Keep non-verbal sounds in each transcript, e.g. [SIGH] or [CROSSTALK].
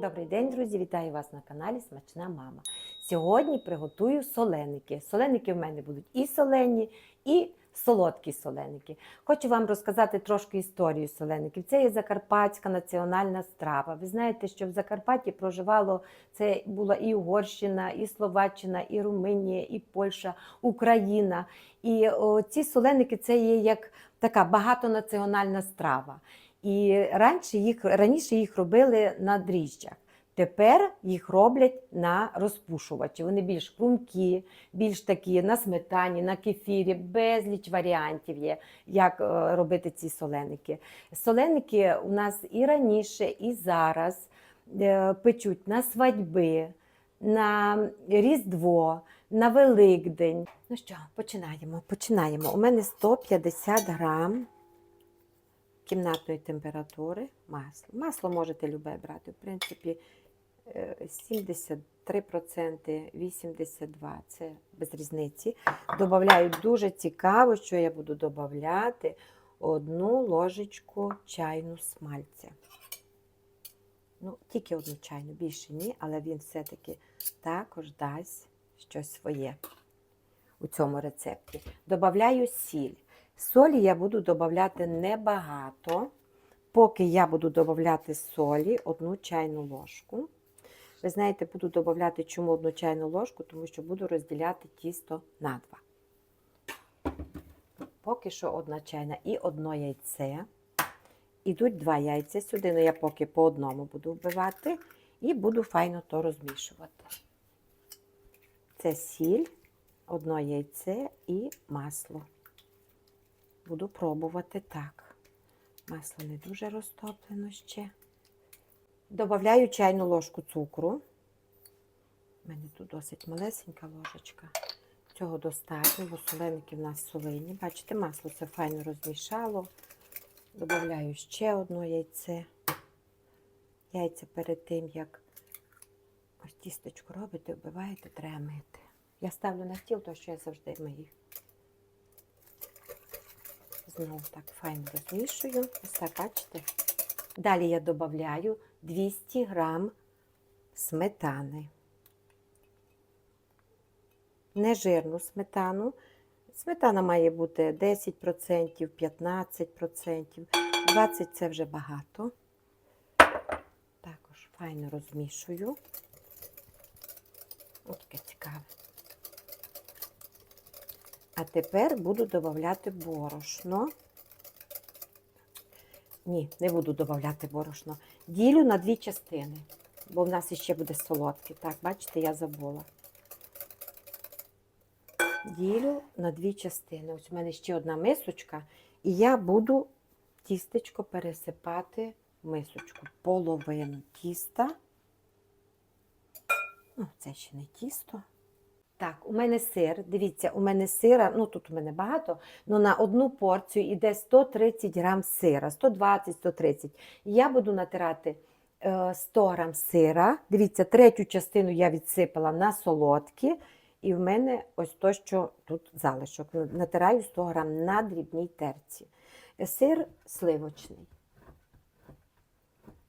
Добрий день, друзі! Вітаю вас на каналі Смачна Мама. Сьогодні приготую соленики. Соленики в мене будуть і солені, і солодкі соленики. Хочу вам розказати трошки історію солеників. Це є закарпатська національна страва. Ви знаєте, що в Закарпатті проживало це була і Угорщина, і Словаччина, і Румунія, і Польща, Україна. І о, ці соленики це є як така багатонаціональна страва. І раніше їх, раніше їх робили на дріжджах. Тепер їх роблять на розпушувачі. Вони більш хрумкі, більш такі на сметані, на кефірі, безліч варіантів є, як е, робити ці соленики. Соленики у нас і раніше, і зараз е, печуть на свадьби, на Різдво, на Великдень. Ну що, починаємо. Починаємо. У мене 150 грам кімнатної температури масло. Масло можете любе брати. В принципі, е, 73%, 82% це без різниці. Добавляю дуже цікаво, що я буду додавати одну ложечку чайну смальця. Ну, тільки одну чайну, більше ні, але він все-таки також дасть щось своє у цьому рецепті. Добавляю сіль. Солі я буду додавати небагато. Поки я буду додавати солі одну чайну ложку. Ви знаєте, буду додавати чому одну чайну ложку, тому що буду розділяти тісто на два. Поки що одна чайна і одно яйце. Ідуть два яйця сюди, але я поки по одному буду вбивати і буду файно то розмішувати. Це сіль, одно яйце і масло. Буду пробувати так. Масло не дуже розтоплено ще. Добавляю чайну ложку цукру. У мене тут досить малесенька ложечка. Цього достатньо, бо соленики в нас солені. Бачите, масло це файно розмішало. Добавляю ще одне яйце. Яйця перед тим, як ось тістечко робите, вбиваєте, треба мити. Я ставлю на стіл, тому що я завжди мию. Знову так файно розмішую. Ось так, бачите? Далі я додаю 200 грам сметани. Нежирну сметану. Сметана має бути 10%, 15%, 20% це вже багато. Також файно розмішую. Ось таке цікаве. А тепер буду додавати борошно. Ні, не буду додавати борошно. Ділю на дві частини, бо в нас ще буде солодке. Так, бачите, я забула. Ділю на дві частини. Ось у мене ще одна мисочка, і я буду тістечко пересипати в мисочку. Половину тіста. Ну, це ще не тісто. Так, у мене сир. Дивіться, у мене сира, ну тут у мене багато, але на одну порцію йде 130 грам сира, 120-130. Я буду натирати е, 100 грам сира. Дивіться, третю частину я відсипала на солодкі. І в мене ось то, що тут залишок. Натираю 100 грам на дрібній терці. Е, Сир сливочний.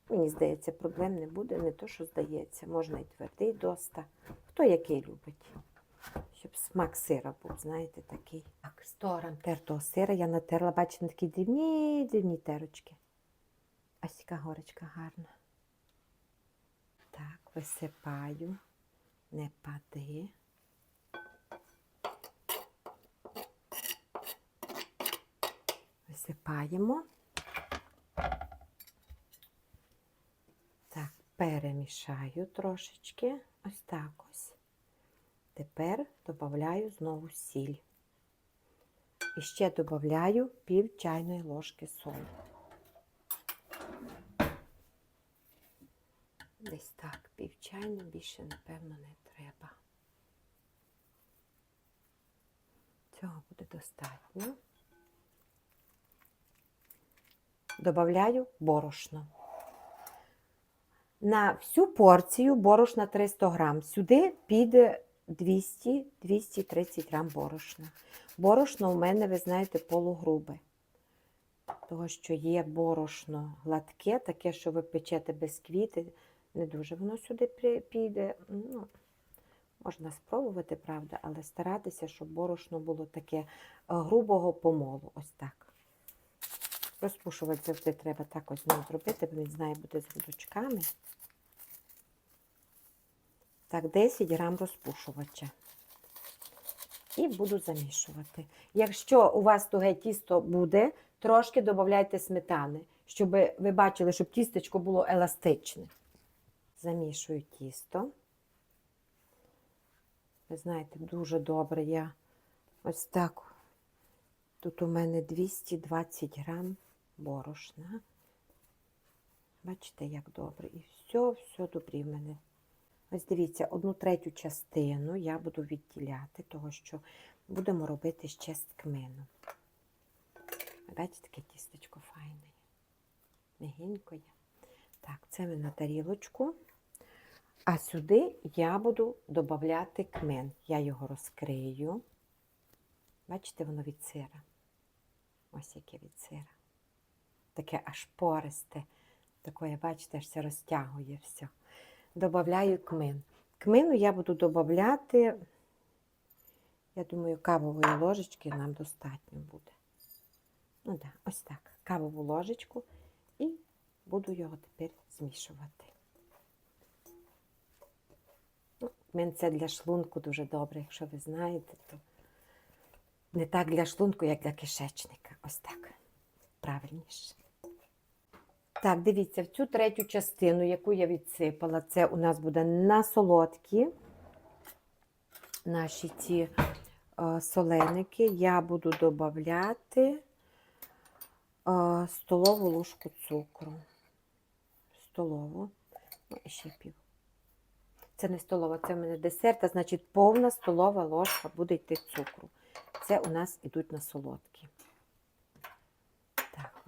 Мені здається, проблем не буде, не то, що здається. Можна і твердий доста. Хто який любить. Щоб смак сира був, знаєте, такий. Так, 100 грам тертого сира я натерла, бачите, на такі дрібні, дрібні терочки. Ось така горочка гарна. Так, висипаю, не пади. Висипаємо. Так, перемішаю трошечки. Ось так ось. Тепер додаю знову сіль. І ще додаю пів чайної ложки солі. Десь так, пів чайної, більше, напевно, не треба. Цього буде достатньо. Добавляю борошно. На всю порцію борошна 300 грам. Сюди піде 200-230 грам борошна. Борошно у мене, ви знаєте, полугрубе. того що є борошно гладке, таке, що ви печете без квіти, не дуже воно сюди піде. Ну, можна спробувати, правда, але старатися, щоб борошно було таке е, грубого помолу. Ось так. Розпушувати завжди треба так ось зробити, бо він знає бути з грудочками. Так, 10 грам розпушувача. І буду замішувати. Якщо у вас туге тісто буде, трошки додавайте сметани, щоб ви бачили, щоб тістечко було еластичне. Замішую тісто. Ви знаєте, дуже добре я ось так. Тут у мене 220 грам борошна. Бачите, як добре. І все, все добре в мене. Ось дивіться, одну третю частину я буду відділяти, того що будемо робити ще з кмину. Бачите, таке тістечко файне. Мягенько є. Так, це ми на тарілочку. А сюди я буду додати кмен. Я його розкрию. Бачите, воно від сира. Ось яке від сира. Таке аж пористе. Таке, бачите, аж все розтягує все. Добавляю кмин. Кмину я буду додати, я думаю, кавової ложечки нам достатньо буде. Ну так, ось так. Кавову ложечку і буду його тепер змішувати. Ну, Кмин це для шлунку дуже добре, якщо ви знаєте, то не так для шлунку, як для кишечника. Ось так. Правильніше. Так, дивіться, в цю третю частину, яку я відсипала, це у нас буде на солодкі наші ці е, соленики. Я буду додати е, столову ложку цукру. Столову. Ну, і ще пів. Це не столова, це в мене десерт, а значить повна столова ложка буде йти цукру. Це у нас ідуть на солодкі.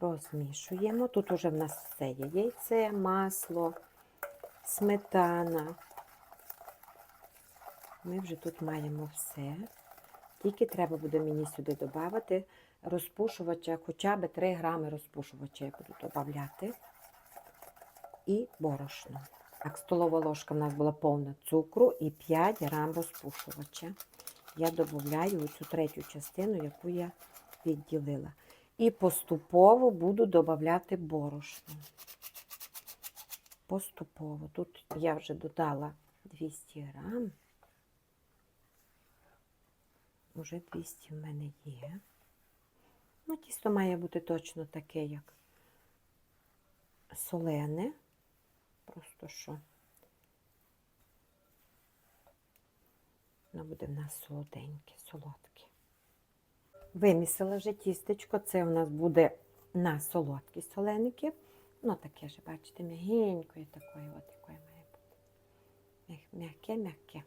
Розмішуємо. Тут уже в нас все є. Яйце, масло, сметана. Ми вже тут маємо все. Тільки треба буде мені сюди додати розпушувача, хоча б 3 грами розпушувача я буду додати. І борошно. Так, столова ложка в нас була повна цукру і 5 грам розпушувача. Я додаю цю третю частину, яку я відділила. І поступово буду додавати борошно. Поступово. Тут я вже додала 200 грам. Уже 200 в мене є. Ну, тісто має бути точно таке, як солене. Просто що воно буде в нас солоденьке, солодке. Вимісила вже тістечко, це у нас буде на солодкі соленики. Ну, таке ж, бачите, м'ягенької такої, от якої має бути. М'як- М'яке-м'яке.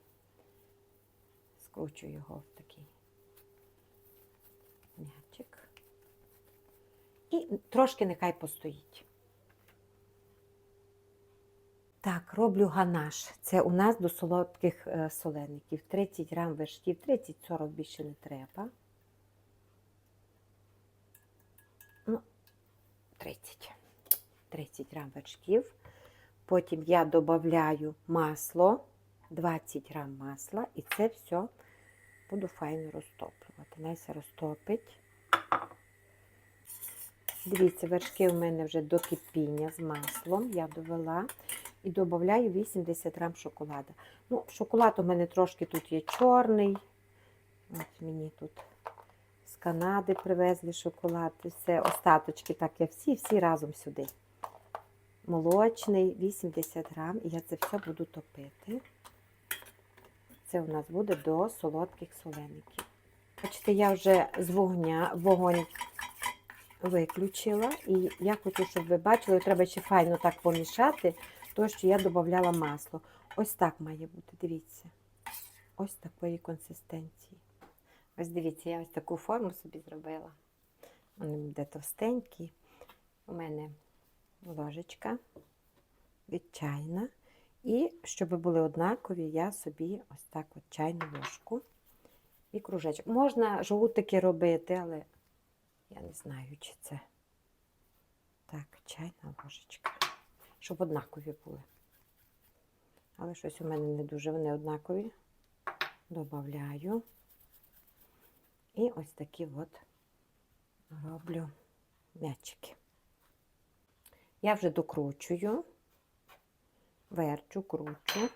Скручую його в такий м'ячик. І трошки нехай постоїть. Так, роблю ганаш. Це у нас до солодких е, солеників. 30 грам вершків, 30-40 більше не треба. Ну, 30. 30 грам вершків. Потім я додаю масло, 20 грам масла, і це все буду файно розтоплювати. Найся розтопить. Дивіться, вершки у мене вже до кипіння з маслом. Я довела і додаю 80 грам шоколаду. Ну, шоколад у мене трошки тут є чорний. От мені тут Канади привезли шоколад. Все, остаточки, так я всі-всі разом сюди. Молочний, 80 грам. І я це все буду топити. Це у нас буде до солодких солеників. Бачите, я вже з вогня вогонь виключила. І я хочу, щоб ви бачили, треба ще файно так помішати, то що я додавала масло. Ось так має бути, дивіться. Ось такої консистенції. Ось дивіться, я ось таку форму собі зробила. Вони буде товстенькі. У мене ложечка відчайна. І щоб були однакові, я собі ось так от чайну ложку і кружечок. Можна жгутики робити, але я не знаю, чи це так, чайна ложечка. Щоб однакові були. Але щось у мене не дуже вони однакові. Добавляю. І ось такі от роблю м'ячики. Я вже докручую, верчу, кручу.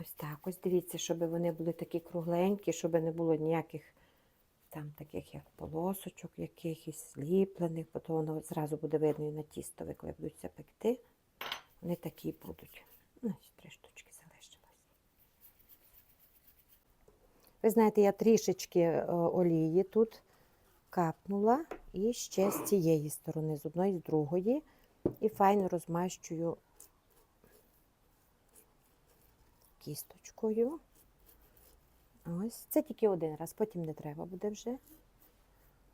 Ось так ось дивіться, щоб вони були такі кругленькі, щоб не було ніяких там таких як полосочок, якихось зліплених, бо то воно зразу буде видно і на тісто, коли будуться пекти. Вони такі будуть. Ну, ось три штучки Ви знаєте, я трішечки е, олії тут капнула і ще з цієї сторони, з одної, з другої, і файно розмащую кісточкою. Ось, це тільки один раз, потім не треба буде вже.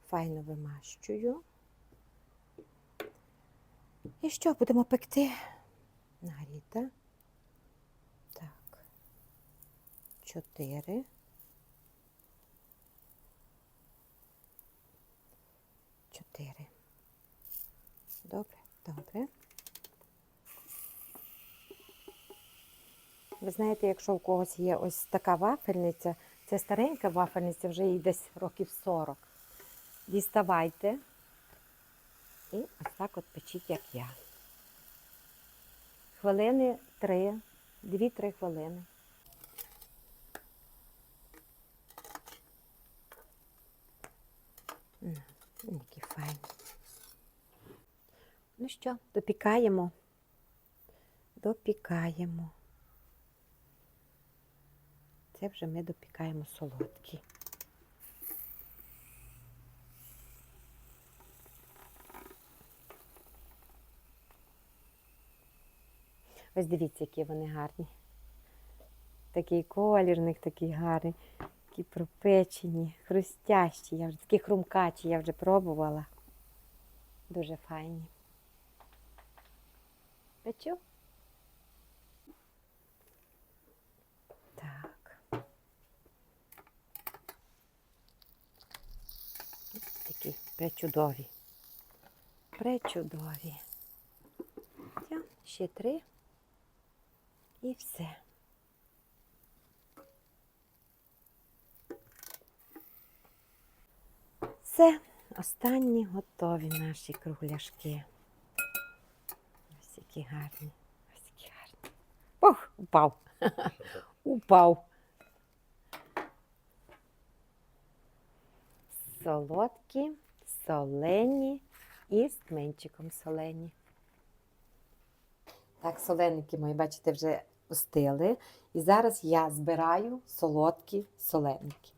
Файно вимащую. І що, будемо пекти? Нагріта. Так. Чотири. Чотири. Добре, добре. Ви знаєте, якщо у когось є ось така вафельниця, це старенька вафельниця, вже їй десь років 40. Діставайте і ось так от печіть, як я. Хвилини три, дві-три хвилини. Які файні. Ну що, допікаємо. Допікаємо. Це вже ми допікаємо солодкі. Ось дивіться, які вони гарні. Такий колір них такий гарний, такі пропечені, хрустящі. Я вже такі хрумкачі я вже пробувала. Дуже файні. Печу? Так. Ось Такі пречудові. Пречудові. Ще три. І все. Все, останні готові наші кругляшки. Ось які гарні. Ось які гарні. Ох, упав. [LAUGHS] Упав. Солодкі, солені і з тминчиком солені. Так, соленики мої, бачите, вже пустили. І зараз я збираю солодкі соленики.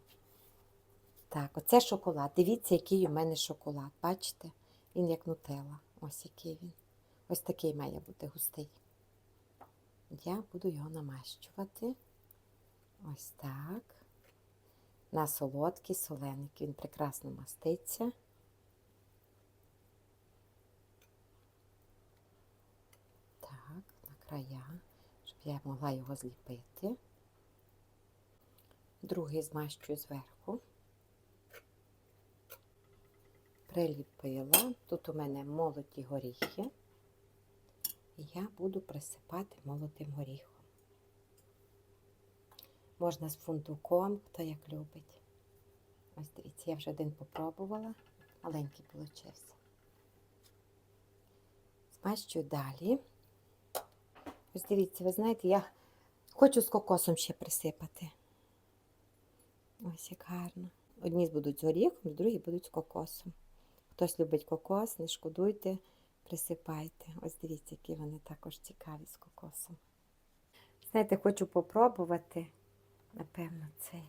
Так, оце шоколад. Дивіться, який у мене шоколад. Бачите? Він як нутелла. Ось який він. Ось такий має бути густий. Я буду його намащувати. Ось так. На солодкі соленики. Він прекрасно маститься. Так, на края, щоб я могла його зліпити. Другий змащую зверху. Приліпила. Тут у мене молоті горіхи. Я буду присипати молотим горіхом. Можна з фундуком, хто як любить. Ось дивіться, я вже один попробувала. Маленький получився. Змащую далі. Ось дивіться, ви знаєте, я хочу з кокосом ще присипати. Ось як гарно. Одні будуть з горіхом, другі будуть з кокосом. Хтось любить кокос, не шкодуйте, присипайте. Ось дивіться, які вони також цікаві з кокосом. Знаєте, хочу попробувати, напевно, цей.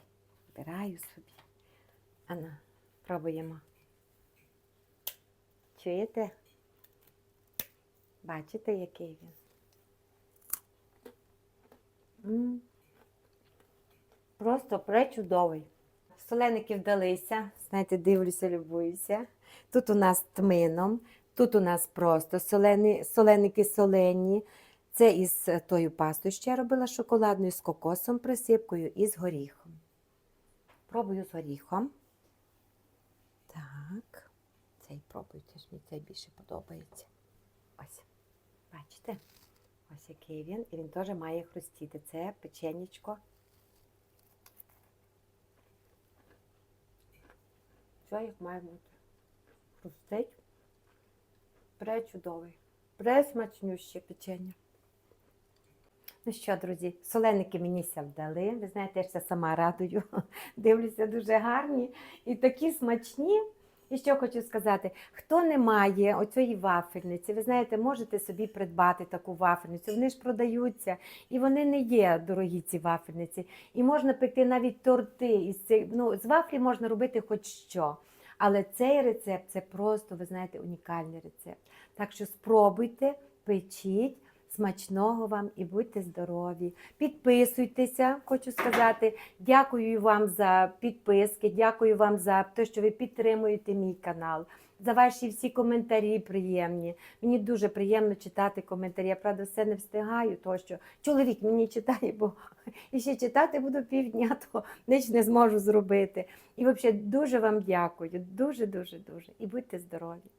Вибираю собі. Ана, пробуємо. Чуєте? Бачите, який він? М. Просто пречудовий. Соленики вдалися. Знаєте, дивлюся, любуюся. Тут у нас тмином, тут у нас просто солени, соленики солені. Це із е, тою пастою ще робила шоколадною, з кокосом, присипкою і з горіхом. Пробую з горіхом. Так, це цей пробуйте, ж мені цей більше подобається. Ось, бачите? Ось який він. І він теж має хрустіти. Це печенечко. Все як має бути. Хрустить. Пречудовий. Пресмачнюще печення. Ну що, друзі, соленики мені ся вдали. Ви знаєте, я ж сама радую. [LAUGHS] Дивлюся, дуже гарні і такі смачні. І що хочу сказати, хто не має оцієї вафельниці, ви знаєте, можете собі придбати таку вафельницю. Вони ж продаються, і вони не є дорогі ці вафельниці. І можна пекти навіть торти із цих. Ну, з вафлі можна робити хоч що. Але цей рецепт це просто, ви знаєте, унікальний рецепт. Так що спробуйте, печіть. Смачного вам і будьте здорові. Підписуйтеся, хочу сказати. Дякую вам за підписки, дякую вам за те, що ви підтримуєте мій канал, за ваші всі коментарі приємні. Мені дуже приємно читати коментарі. Я правда все не встигаю, то що чоловік мені читає, бо [LAUGHS] і ще читати буду півдня, [LAUGHS] то ніч не зможу зробити. І взагалі дуже вам дякую. Дуже, дуже, дуже. І будьте здорові.